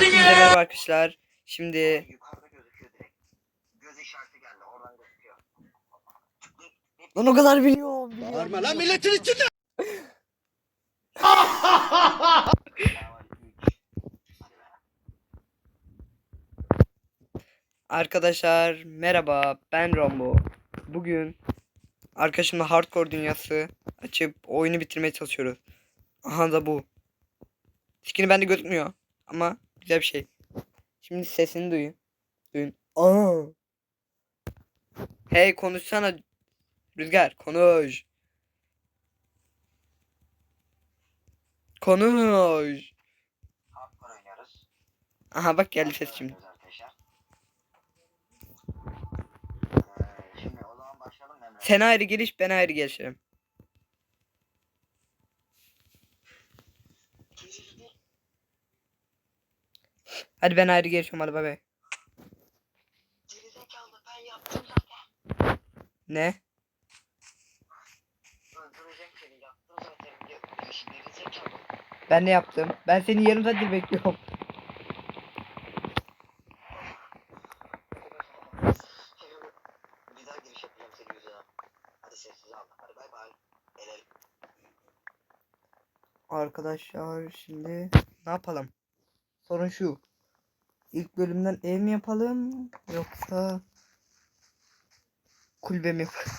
Hepinize merhaba arkadaşlar. Şimdi Yukarıda gözüküyor direkt. Göz işareti geldi. Oradan gözüküyor. lan o kadar biliyorum. biliyorum. Bağırma lan milletin içinde. Arkadaşlar merhaba ben Rombo. Bugün arkadaşımla hardcore dünyası açıp oyunu bitirmeye çalışıyoruz. Aha da bu. Skin'i bende gözükmüyor ama güzel bir şey. Şimdi sesini duyun. Duyun. Aa. Hey konuşsana. Rüzgar konuş. Konuş. Aha bak geldi ses şimdi. Ee. Sen ayrı geliş ben ayrı gelişirim. Hadi ben ayrı gelişiyorum hadi bay bay. Ne? Ben ne yaptım? Ben seni yarım saattir bekliyorum. Arkadaşlar şimdi ne yapalım? Sorun şu. İlk bölümden ev mi yapalım yoksa kulübe mi yapalım?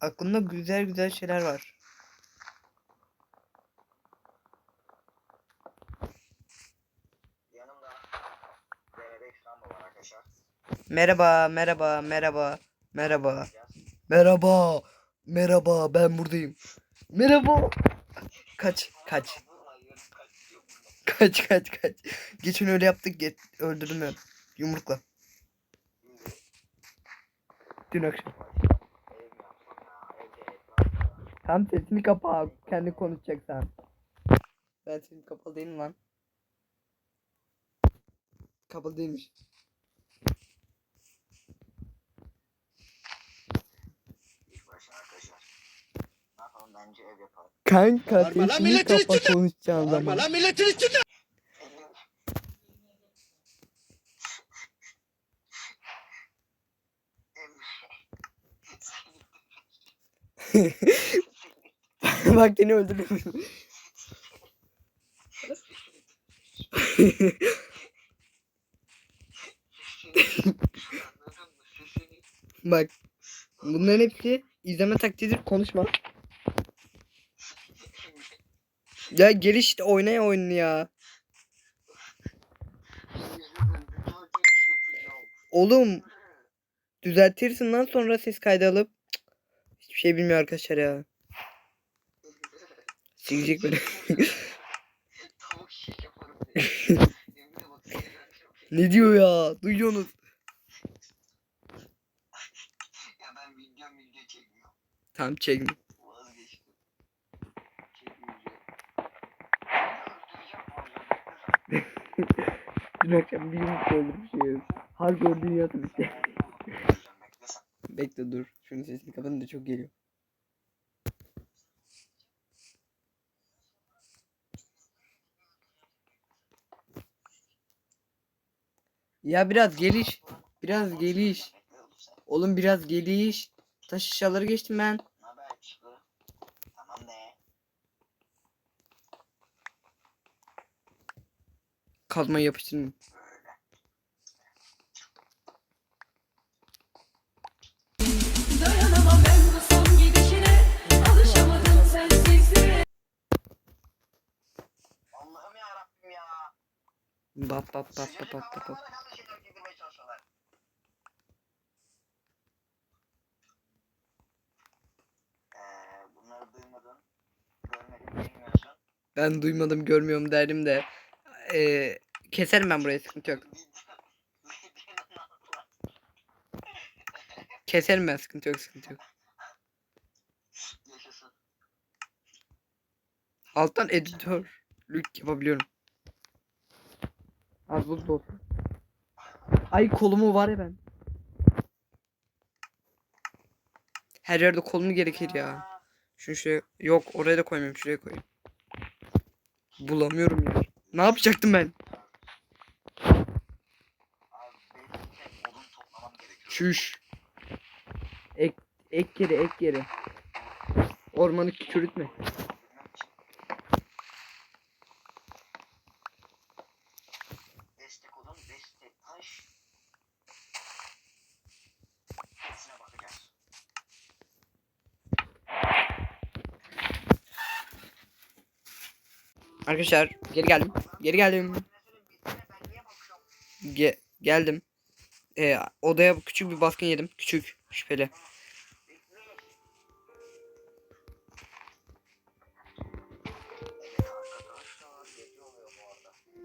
Aklımda güzel güzel şeyler var. Yanımda BRB İstanbul var arkadaşlar. Merhaba, merhaba, merhaba, merhaba. Merhaba. Merhaba ben buradayım. Merhaba. Kaç kaç. Kaç kaç kaç. Geçen öyle yaptık get öldürdüm ben. Yumrukla. Dün akşam. Tam sesini kapa. Kendi konuşacaksan. Ben sesim kapalı değilim lan. Kapalı değilmiş. Kanka sesini milletin kapa Bağırma zaman. lan milletin içinde. Bak seni öldürdüm. Bak. Bunların hepsi izleme taktiğidir konuşma. Ya gel işte oynaya oyunu. Oğlum düzeltirsin lan sonra ses kaydı alıp. Hiçbir şey bilmiyor arkadaşlar ya. Silecek beni. Tavuk şiş yaparım. Ne diyor ya? Duyuyorsunuz. Ya ben video video çekmiyorum. Tamam çekme. Vazgeçtim. Çekmeyeceğim. Dün akşam bir yumruk öldürmüşüz. Hardcore dünyası bitti. Bekle dur. Şunun sesini kapatın da çok geliyor. Ya biraz geliş. Biraz geliş. Oğlum biraz geliş. Taş aşağıları geçtim ben. Kazmayı yapıştırın. Ben duymadım görmüyorum derdim de. Ee, keserim ben burayı sıkıntı yok. Keserim ben sıkıntı yok sıkıntı yok. Alttan editörlük yapabiliyorum. Az buz olsun. Ay kolumu var ya ben. Her yerde kolum gerekir ya. Şunu şuraya yok oraya da koymayayım şuraya koyayım. Bulamıyorum ya. Ne yapacaktım ben? Çüş. Ek, ek yeri ek yeri. Ormanı çürütme. Arkadaşlar geri geldim. Geri geldim. Ge- geldim. Ee, odaya küçük bir baskın yedim. Küçük şüpheli.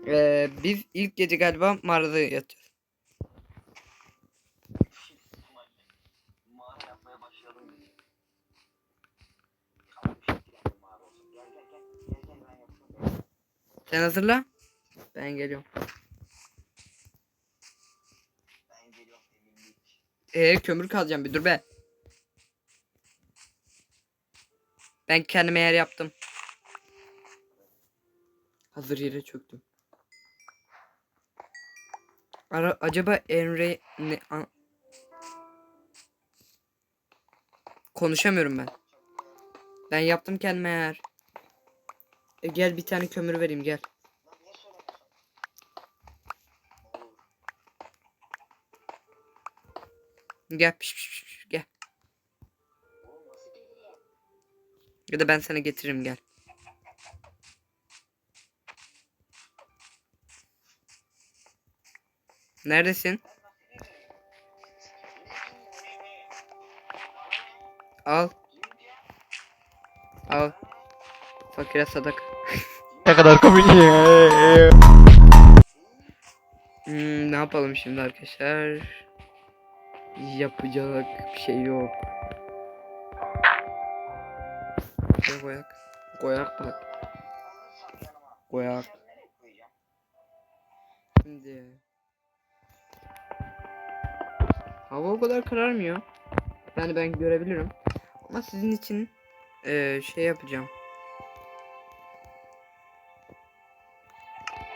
Ee, biz ilk gece galiba mağarada yatacağız. Sen hazırla. Ben geliyorum. Ben geliyorum. Ee, kömür kazacağım bir dur be. Ben kendime yer yaptım. Hazır yere çöktüm. Ara, acaba Emre ne a- Konuşamıyorum ben. Ben yaptım kendime yer. E, gel bir tane kömür vereyim gel. Gel piş piş piş, gel. Ya da ben sana getiririm gel. Neredesin? Al. Al. Fakire sadak. Ne kadar komik. Hmm, ne yapalım şimdi arkadaşlar? Yapacak bir şey yok. Ne koyak? Koyak bak. Koyak. Şimdi. Hava o kadar kararmıyor. Yani ben görebilirim. Ama sizin için eee, şey yapacağım.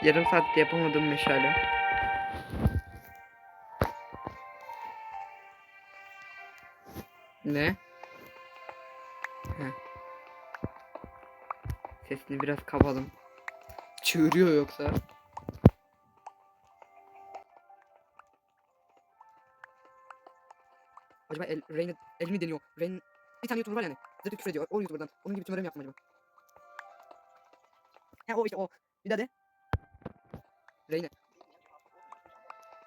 Yarım saatte yapamadığım meşale. Ne? Heh. Sesini biraz kapadım. Çığırıyor yoksa. Acaba el, Rain, el mi deniyor? Rain bir tane YouTuber var yani. Zırhlı küfür ediyor. O YouTuber'dan. Onun gibi tümörü mü yaptım acaba? He o işte o. Bir daha de. Rain'e.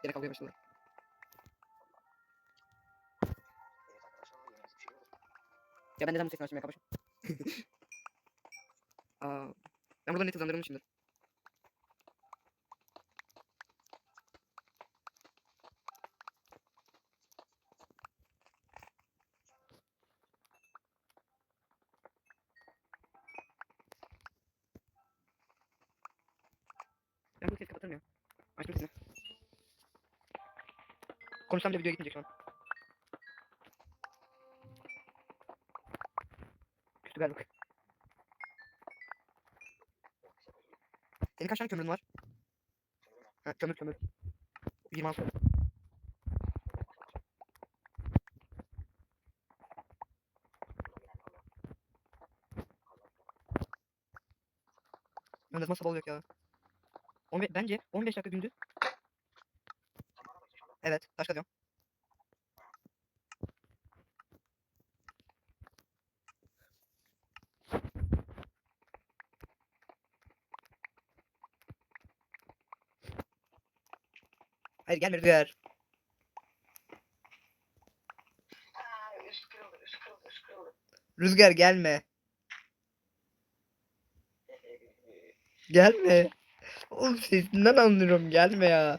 Yine kavgaya başladılar. Ya ben neden bu sesini açmaya kapaşım? Aa, ben burada net hızlandırılmışımdır. Ben bu sesi kapatırım ya. Açtım sesini. Konuşsam bile videoya gitmeyecek şu an. Küstü galiba. Senin kaç tane kömürün var? Ha, kömür kömür. 26. Önde nasıl olacak ya? 15, bence 15 dakika gündüz. Evet, taş kazıyorum. Hayır gelme Rüzgar. Rüzgar gelme. Gelme. Oğlum sesinden anlıyorum gelme ya.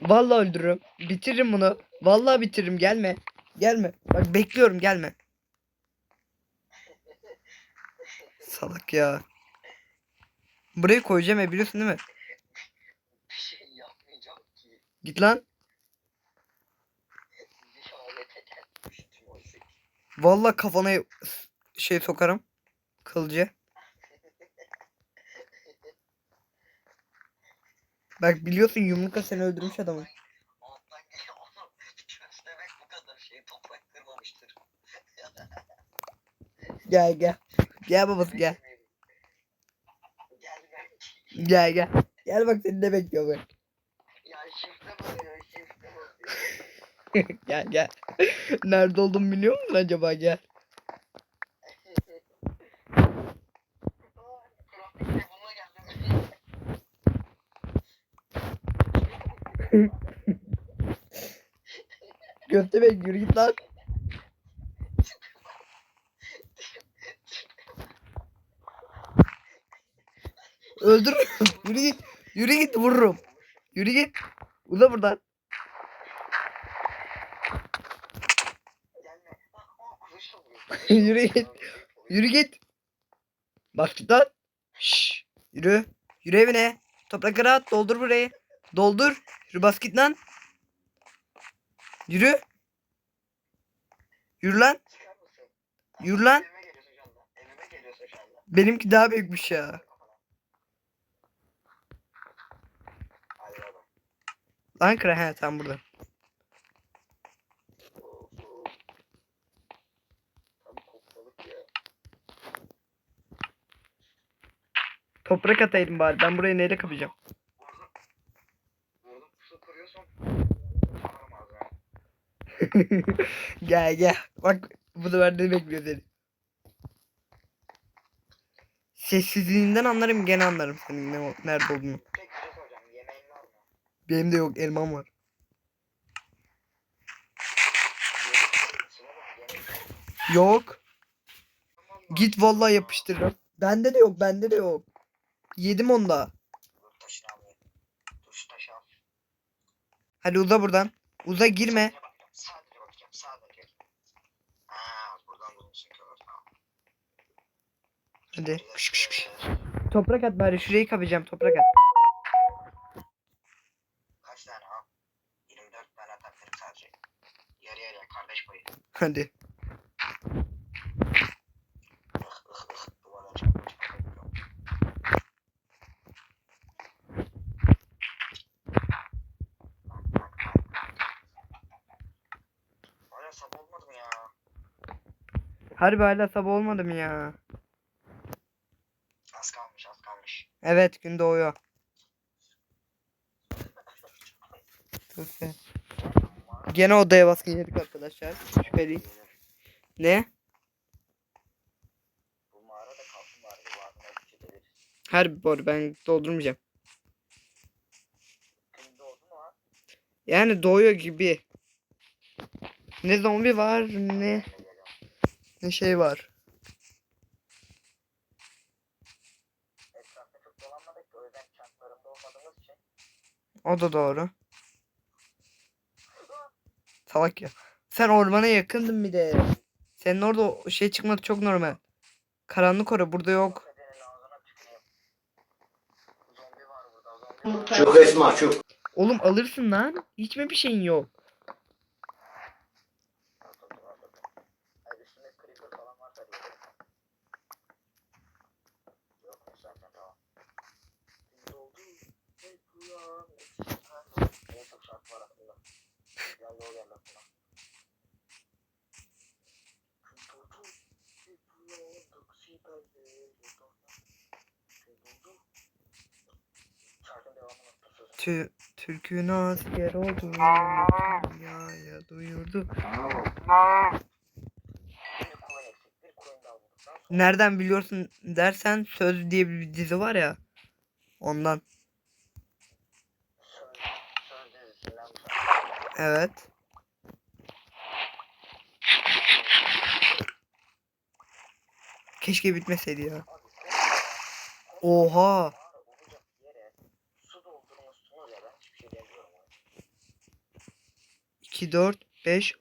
Vallahi öldürürüm. Bitiririm bunu. Vallahi bitiririm gelme. Gelme. Bak bekliyorum gelme. Salak ya. Burayı koyacağım ya biliyorsun değil mi? Bir şey yapmayacağım ki. Git lan. Vallahi kafana şey sokarım. Kılcı. Bak biliyorsun yumrukla seni öldürmüş adamı. Şey. Gel gel. Gel babası gel. Gel. Gel gel. Bak seni ne bekliyor bak. Ya şifre basıyor şifre basıyor. gel gel. Nerede olduğumu biliyor musun acaba gel. Köstebek yürü git lan. Öldür. yürü git. Yürü git vururum. Yürü git. Uza buradan. Yürü git. Yürü git. Bak git lan. Şşş. Yürü. Yürü evine. Toprakları at. Doldur burayı. Doldur. Yürü bas lan. Yürü. Yürü lan. Yürü lan. Benimki daha büyükmüş ya. Lan kıra he tam burada. Toprak ataydım bari. Ben burayı neyle kapayacağım? gel gel. Bak bu sefer ne bekliyor seni. Sessizliğinden anlarım gene anlarım senin ne, nerede olduğunu. Benim de yok elmam var. Yok. Git vallahi yapıştırırım. Bende de yok bende de yok. Yedim onda. Hadi uza buradan. Uza girme. Sadece bakacağım. Sadece bakacağım. Sadece. Aa buradan bulmuşsun kömür. Tamam. Hadi. Kış kış kış. Toprak at bari şurayı kapayacağım toprak at. Kaç tane al? 24 tane atabilirim sadece. Yarı yarıya kardeş payı. Hadi. Harbi hala sabah olmadı mı ya? Az kalmış az kalmış. Evet gün doğuyor. Gene odaya baskın yedik arkadaşlar. Şüpheli. Ne? Bu arada ben doldurmayacağım. Yani doğuyor gibi. Ne zombi var ne ne şey var. Etrafta çok dolanmadık da o yüzden çantlarımda olmadığımız için. O da doğru. Salak ya. Sen ormana yakındın bir de. Senin orada şey çıkmadı çok normal. Karanlık orada burada yok. Çok esma çok. Oğlum alırsın lan. Hiç mi bir şeyin yok? Atıldım atıldım. Hayır üstünde creeper falan varsa diye. Yokmuş zaten tamam. Gün doldu. Hey ulan. En çok şarkı var aklımda. Yan yol geldi aklıma. Gün doldu. Hey ulan. Dokusi belli. Gün doldu. Şarkının devamını unuttum sözünü. Tü Türk'ün asker olduğunu dünyaya duyurdu. Bir coin eksik. Bir coin daha bulduktan sonra. Nereden biliyorsun dersen Söz diye bir dizi var ya. Ondan. Söz, söz dizisinden bu şarkı. Evet. Keşke bitmeseydi ya. Oha. 2 4 5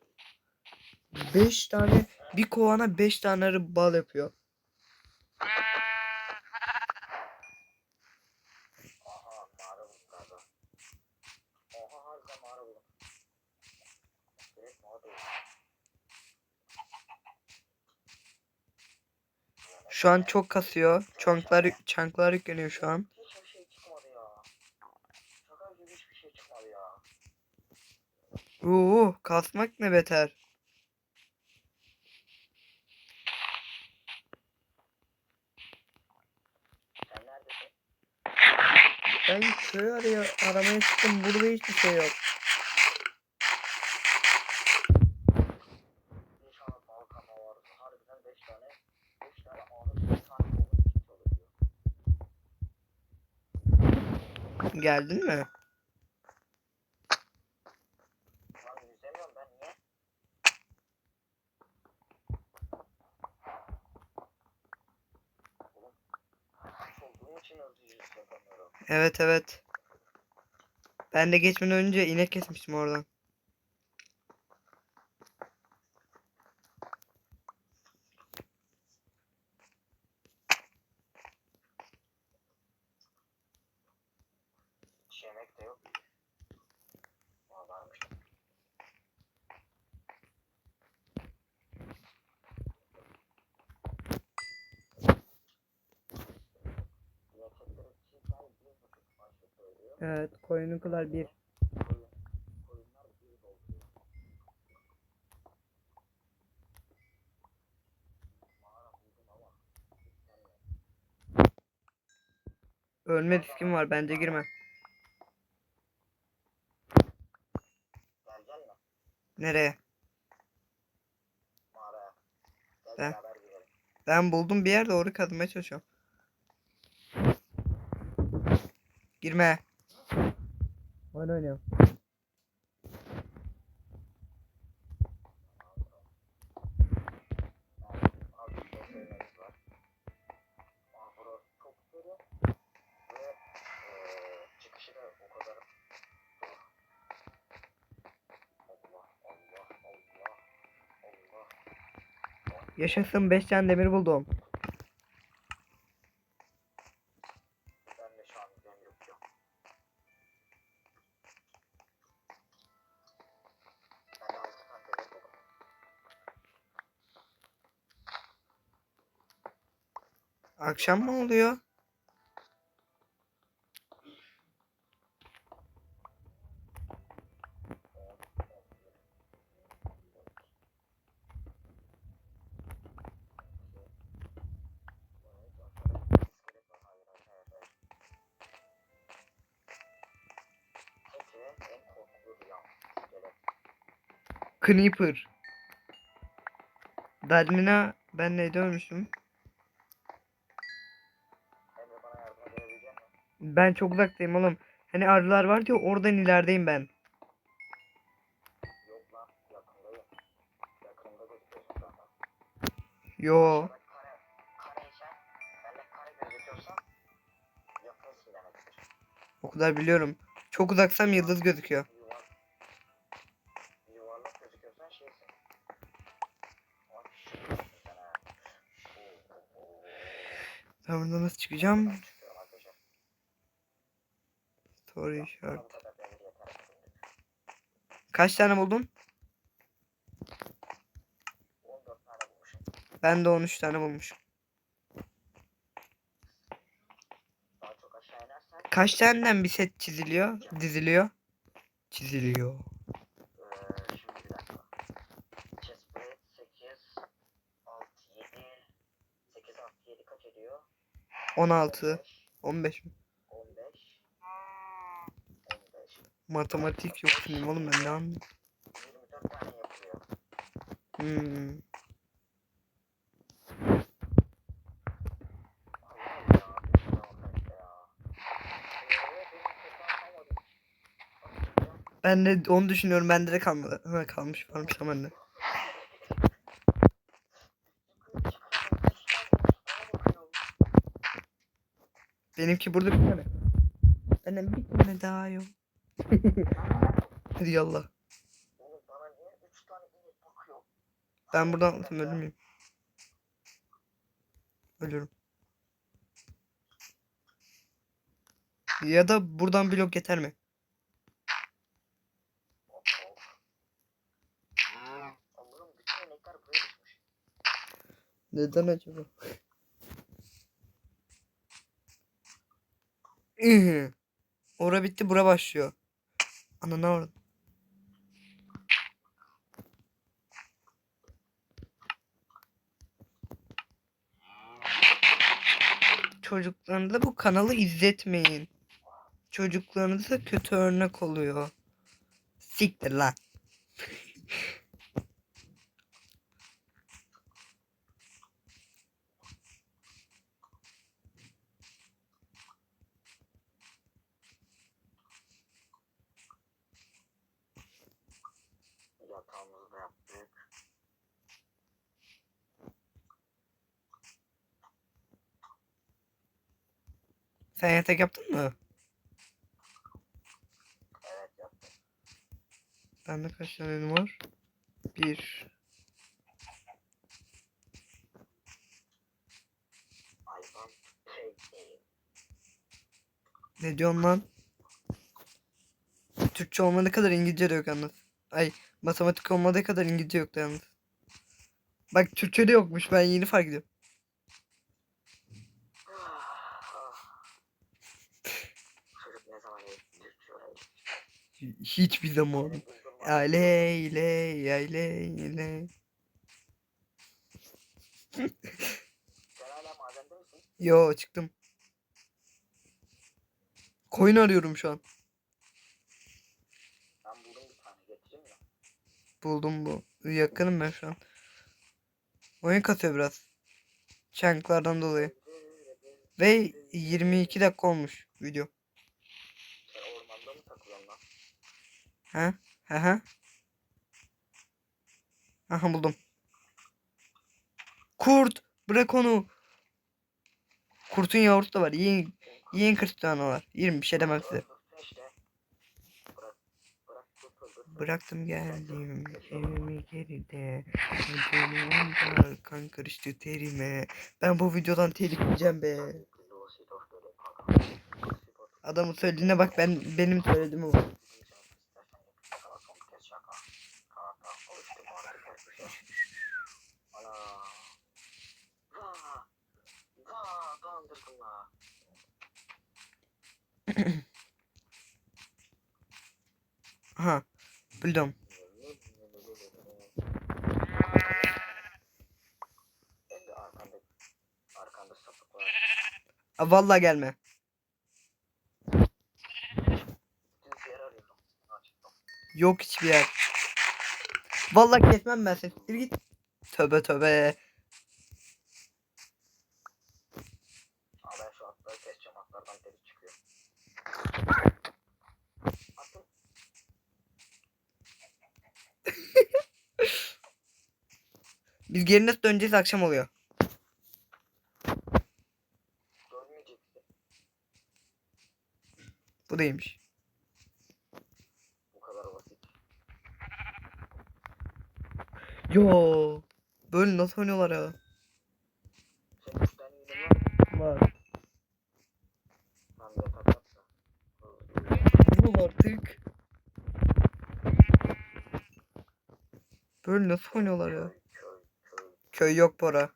5 tane bir kovana 5 tane bal yapıyor. Aha mağara bulduk galiba. Oha harbiden mağara buldum. Direkt mağara buldum. Şu an çok kasıyor. Çonklar çanklar yükleniyor şu an. Oo, kasmak ne beter. Ben köy araya aramaya çıktım. Burada hiçbir şey yok. İnşallah Balkan var. Harbiden 5 tane 5 tane ağır bir tane olmuş için çalışıyor. Geldin mi? Lan yüzemiyorum ben niye? Oğlum, Kuş olduğum için hızlı yüz yapamıyorum. Evet evet. Ben de geçmeden önce inek kesmiştim oradan. Hiç yemek de yok. Aa, varmış. Yiyecekleri çiğken bir buçuk maaşı söylüyor. Evet koyunlukular bir. Koyun, koyunlar bir dolduruyor. Mağara buldum ama istemiyorum. Ölme riskim var bence girme. Nereye? Ben-. Ben buldum bir yer doğru kazmaya çalışıyorum. Girme. Oyun oynuyorum. Yaşasın 5 tane demir buldum. Ben de şu Creeper. Darmina ben neyde ölmüştüm? Ben çok uzaktayım oğlum. Hani arılar var ya oradan ilerideyim ben. Yo. O kadar biliyorum. Çok uzaksam yıldız gözüküyor. Yuvarlak gözüküyorsan şeysin. Ama küçük sen ha. Oo, oo, oo. Ben buradan nasıl çıkacağım? Story efendim. Kaç tane buldun? 14 tane bulmuşum. Ben de 13 tane bulmuşum. Kaç taneden bir set çiziliyor? Diziliyor. Çiziliyor. 16, 15 15 mi? 15 15 Matematik yok benim oğlum ben ne anlıyorum. 24 tane yapılıyor. Hmm. Ben de onu düşünüyorum. Bende de kalmadı. Ha, kalmış varmış ama ne. Benimki burada bir tane. Benim bir tane daha yok. Hadi yallah. Oğlum bana niye 3 tane inek bakıyor? Ben buradan atlasam ölür müyüm? Ölürüm. Ya da buradan blok yeter mi? Düşmüş. Neden acaba? Ora bitti bura başlıyor. Ananı avradım. Çocuklarınıza bu kanalı izletmeyin. Çocuklarınıza kötü örnek oluyor. Siktir lan. Sen yatak yaptın mı? Evet yaptık. Bende kaç tane var? Bir. Şey. Ne diyorsun lan? Türkçe olmadığı kadar İngilizce de yok yalnız. Ay matematik olmadığı kadar İngilizce yok da yalnız. Bak Türkçe de yokmuş ben yeni fark ediyorum. Çocuk ne zaman Türkçe öğrenecek? Hiçbir zaman. Aley ley aley ley. Yo çıktım. Koyun arıyorum şu an. Ben buldum bir tane getireyim mi? Buldum bu. Yakınım ben şu an. Oyun kasıyor biraz. Çanklardan dolayı. Ve 22 dakika olmuş video. Sen ormanda mı takılıyorsun lan? Ha? Ha ha. Aha buldum. Kurt! Bırak onu. Kurtun yavrusu da var. Yiyin, yiyin 40 tane var. Yerim bir şey demem size. Bıraktım geldim evimi geride. Anda kan karıştı terime. Ben bu videodan telif yiyeceğim be. Adamın söylediğine bak ben benim söylediğime bak. Aha. Buldum. A, vallahi gelme. Yok hiçbir yer. Vallahi kesmem ben seni. Git. Tövbe tövbe. Biz geri nasıl döneceğiz akşam oluyor. Bu değilmiş. Bu kadar basit. Yo. Böyle nasıl oynuyorlar ya? Var. Bul artık. Böyle nasıl oynuyorlar ya? Köy yok Bora.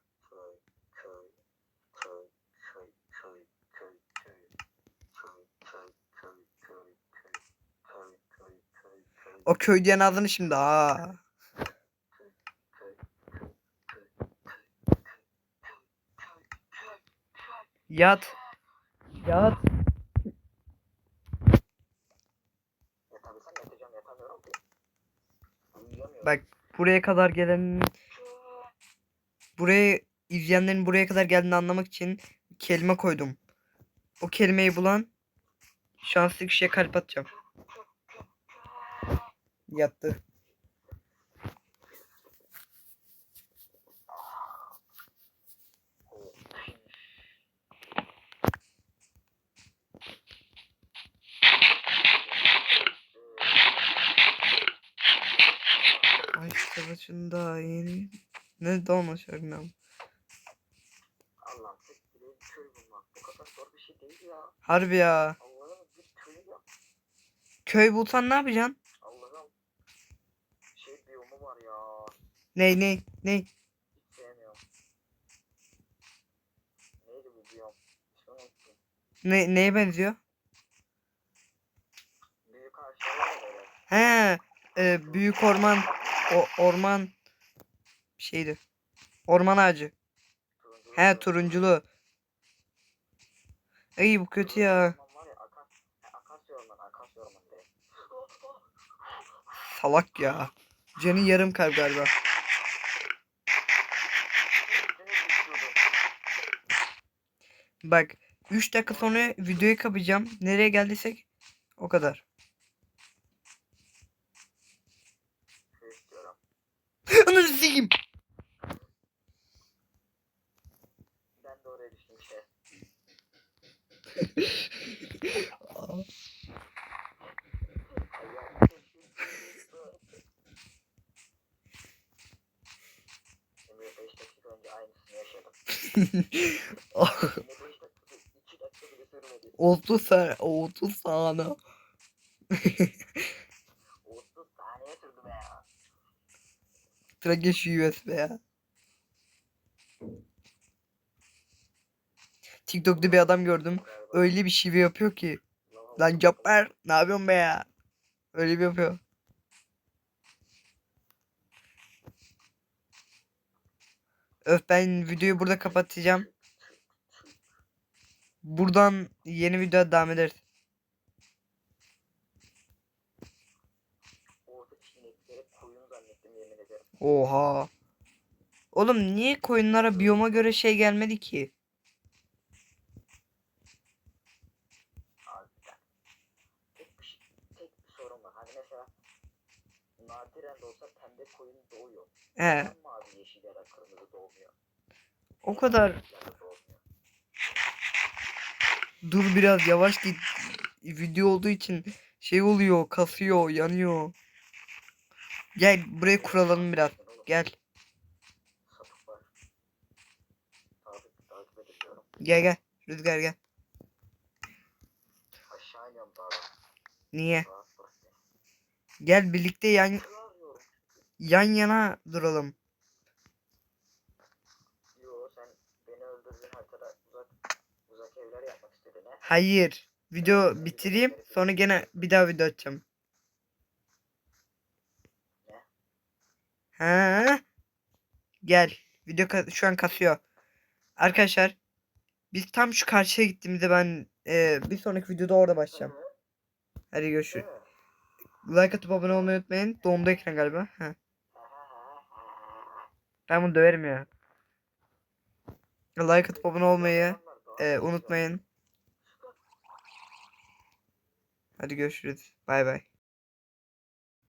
O köy diyen adını şimdi ha. Yat. Yat. Bak buraya kadar gelen buraya izleyenlerin buraya kadar geldiğini anlamak için kelime koydum. O kelimeyi bulan şanslı kişiye kalp atacağım. Yattı. Ay savaşında yeni ne dolmuş örneğin. Allah'ım bir köy bulmak bu kadar zor bir şey değil ya. Harbi ya. Allah'ım bir köy yap. Köy bulsan ne yapacaksın? Allah'ım. Şey biyomu var ya. Ney ney ney? Hiç sevmiyorum. Neydi bu biyom? Unuttum. Ne neye benziyor? karşıya var böyle. He, e, büyük orman o orman şeydi. Orman ağacı. He turunculu. Ay bu kötü ya. Salak ya. Canı yarım kalp galiba. Bak 3 dakika sonra videoyu kapayacağım. Nereye geldiysek o kadar. İstiyorum. Ananı sikeyim. Ben de oraya düştüm işte. Emre 5 dakika önce aynısını yaşadım. Yine 5 dakika, 2 dakika bile sürmedi. 30 saniye 30 saniye. 30 saniye sürdü be ya. Trage şu USB ya. TikTok'ta bir adam gördüm. Öyle bir şive yapıyor ki. Lan Cabbar ne yapıyorsun be ya? Öyle bir yapıyor. Öf ben videoyu burada kapatacağım. Buradan yeni video devam ederiz. Oha. Oğlum niye koyunlara biyoma göre şey gelmedi ki? Harbiden. Tek bir, şey, tek bir sorun var. Hani mesela nadiren de olsa pembe koyun doğuyor. He, Neden mavi, yeşil ya da kırmızı doğmuyor? o kadar. Dur biraz yavaş git. Video olduğu için şey oluyor, kasıyor, yanıyor. Gel buraya kuralım biraz. Gel. Gel gel. Rüzgar gel. Niye? Gel birlikte yan. Yan yana duralım. Yo sen beni öldürdün haritada uzak uzak evler yapmak istedin he. Hayır. Video bitireyim. Sonra gene bir daha video açacağım. Ha? Gel. Video şu an kasıyor. Arkadaşlar biz tam şu karşıya gittiğimizde ben e, bir sonraki videoda orada başlayacağım. Hadi görüşürüz. Like atıp abone olmayı unutmayın. Doğumda ekran galiba. Ha. Ben bunu döverim ya. Like atıp abone olmayı e, unutmayın. Hadi görüşürüz. Bay bay.